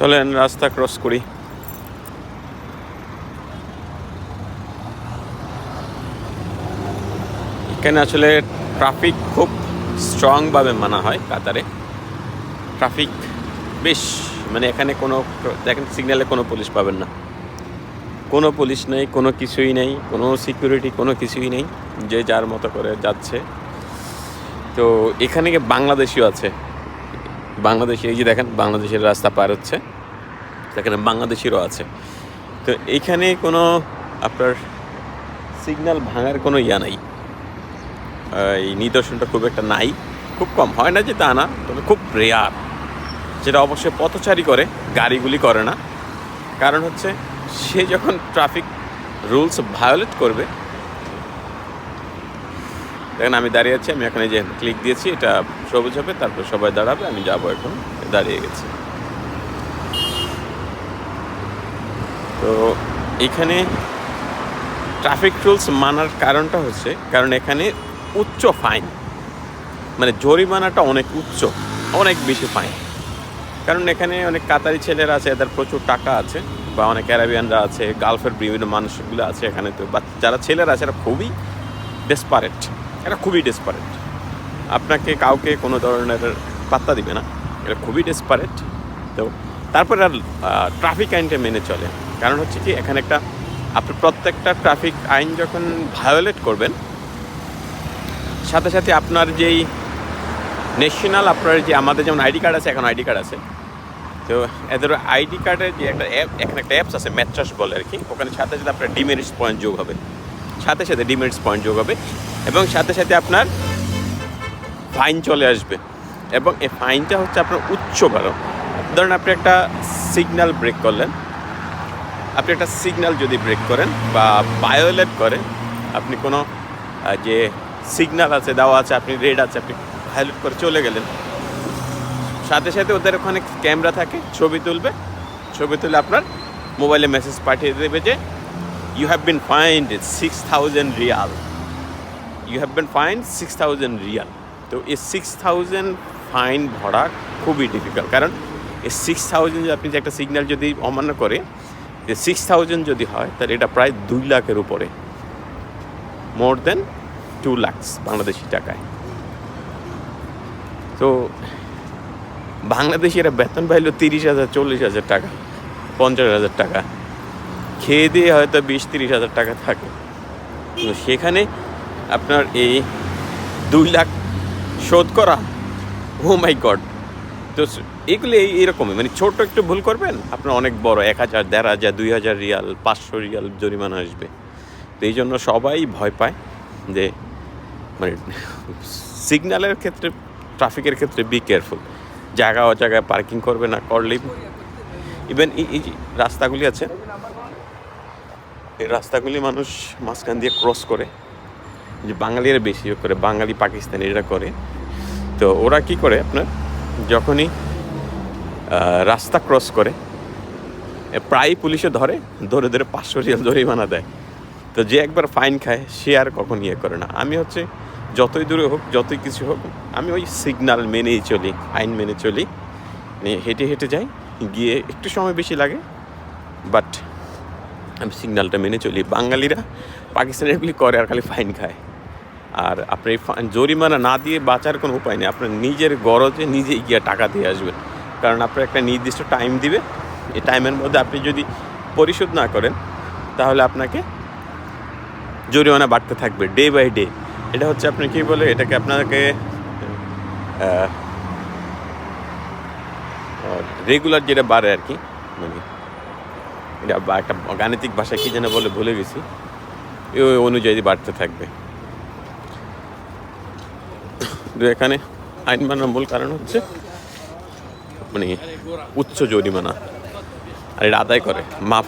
চলেন, রাস্তা ক্রস করি। এখানে আসলে ট্রাফিক খুব স্ট্রংভাবে মানা হয় কাতারে। ট্রাফিক বেশ মানে এখানে কোনো, দেখেন সিগন্যালে কোনো পুলিশ পাবেন না। কোনো পুলিশ নেই, কোনো কিছুই নেই, কোনো সিকিউরিটি কোনো কিছুই নেই, যে যার মতো করে যাচ্ছে। তো এখানে বাংলাদেশিও আছে। বাংলাদেশি, এই যে দেখেন, বাংলাদেশের রাস্তা পার হচ্ছে। সেখানে বাংলাদেশিরও আছে। তো এইখানে কোনো আপনার সিগন্যাল ভাঙার কোনো ইয়া নাই। এই নিদর্শনটা খুব একটা নাই। খুব কম। হয় না যে তা না, তবে খুব রেয়ার যেটা অবশ্যই পথচারী করে, গাড়িগুলি করে না। কারণ হচ্ছে, সে যখন ট্রাফিক রুলস ভায়োলেট করবে, দেখেন আমি দাঁড়িয়ে আছি, আমি এখানে যে ক্লিক দিয়েছি, এটা সবুজ হবে, তারপর সবাই দাঁড়াবে, আমি যাব এখন, দাঁড়িয়ে গেছি। তো এখানে ট্রাফিক রুলস মানার কারণটা হচ্ছে, কারণ এখানে উচ্চ ফাইন মানে জরিমানাটা অনেক উচ্চ, অনেক বেশি ফাইন কারণ এখানে অনেক কাতারি ছেলেরা আছে, এদের প্রচুর টাকা আছে, বা অনেক অ্যারাবিয়ানরা আছে গালফের বিভিন্ন মানুষগুলো আছে এখানে তো। যারা ছেলেরা আছে, এরা খুবই ডেসপারেট এরা খুবই ডেসপারেট আপনাকে কাউকে কোনো ধরনের পাত্তা দিবে না এটা খুবই ডেসপারেট তো তারপরে আর ট্রাফিক আইনটা মেনে চলে। কারণ হচ্ছে কি, এখানে একটা আপনি প্রত্যেকটা ট্রাফিক আইন যখন ভায়োলেট করবেন, সাথে সাথে আপনার যেই ন্যাশনাল আপনার যে আমাদের যেমন আইডি কার্ড আছে, এখন আইডি কার্ড আছে। তো এদের আইডি কার্ডের যে একটা অ্যাপ এখানে একটা অ্যাপস আছে ম্যাট্রাস বলে আর কি। ওখানে সাথে সাথে আপনার ডিমেরিটস পয়েন্ট যোগ হবে। সাথে সাথে ডিমেরিটস পয়েন্ট যোগ হবে এবং সাথে সাথে আপনার ফাইন চলে আসবে। এবং এই ফাইনটা হচ্ছে আপনার উচ্চ ধরেন আপনি একটা সিগন্যাল ব্রেক করলেন আপনি একটা সিগন্যাল যদি ব্রেক করেন বা বায়োলেট করেন, আপনি কোনো যে সিগন্যাল আছে, দেওয়া আছে, আপনি রেড আছে, আপনি ভায়োলেট করে চলে গেলেন। সাথে সাথে ওদের ওখানে ক্যামেরা থাকে, ছবি তুলবে। ছবি তুলে আপনার মোবাইলে মেসেজ পাঠিয়ে দেবে যে you have been fined six thousand riyal you have been fined six thousand riyal তো এই সিক্স থাউজেন্ড ফাইন ভরা খুবই ডিফিকাল্ট কারণ এই সিক্স থাউজেন্ড আপনি যে একটা সিগন্যাল যদি অমান্য করে যে সিক্স থাউজেন্ড যদি হয়, তাহলে এটা প্রায় দুই লাখের উপরে। More than two lakhs Bangladeshi টাকায়। তো বাংলাদেশিরা বেতন পাইলো তিরিশ হাজার, চল্লিশ হাজার টাকা, পঞ্চাশ হাজার টাকা। খেয়ে দিয়ে হয়তো বিশ তিরিশ হাজার টাকা থাকে। তো সেখানে আপনার এই দুই লাখ শোধ করা ও মাই গড তো এগুলো এই- এরকমই। মানে ছোট একটু ভুল করবেন, আপনার অনেক বড়, এক হাজার, দেড় হাজার, দুই হাজার রিয়াল, পাঁচশো রিয়াল জরিমানা আসবে। তো এই জন্য সবাই ভয় পায় যে মানে সিগন্যালের ক্ষেত্রে, ট্রাফিকের ক্ষেত্রে বি কেয়ারফুল জায়গা ও জায়গায় পার্কিং করবে না করলেই। ইভেন এই রাস্তাগুলি আছে, এই রাস্তাগুলি মানুষ মাঝখান দিয়ে ক্রস করে, যে বাঙালিরা বেশি করে, বাঙালি পাকিস্তানি এরা করে। তো ওরা কি করে আপনার? যখনই রাস্তা ক্রস করে প্রায় পুলিশে ধরে ধরে ধরে পাঁচশো রিয়াল জরিমানা দেয়। তো যে একবার ফাইন খায়, সে আর কখন ইয়ে করে না। আমি হচ্ছে যতই দূরে হোক, যতই কিছু হোক, আমি ওই সিগনাল মেনেই চলি, আইন মেনে চলি। মানে হেঁটে হেঁটে যাই, গিয়ে একটু সময় বেশি লাগে বাট আমি সিগনালটা মেনে চলি। বাঙালিরা পাকিস্তানের এগুলি করে আর খালি ফাইন খায়। আর আপনি জরিমানা না দিয়ে বাঁচার কোনো উপায় নেই। আপনার নিজের গরজে নিজে গিয়ে টাকা দিয়ে আসবেন। কারণ আপনার একটা নির্দিষ্ট টাইম দিবে। এই টাইমের মধ্যে আপনি যদি পরিশোধ না করেন, তাহলে আপনাকে জরিমানা বাড়তে থাকবে ডে বাই ডে এটা হচ্ছে আপনি কী বলে, এটাকে আপনাকে রেগুলার যেটা বাড়ে আর কি মানে এটা বা একটা গাণিতিক ভাষা কি যেন বলে, ভুলে গেছি। ওই অনুযায়ী বাড়তে থাকবে। এখানে আইন মানার মূল কারণ হচ্ছে মানে উচ্চ জরিমানা আর এটা আদায় করে। মাফ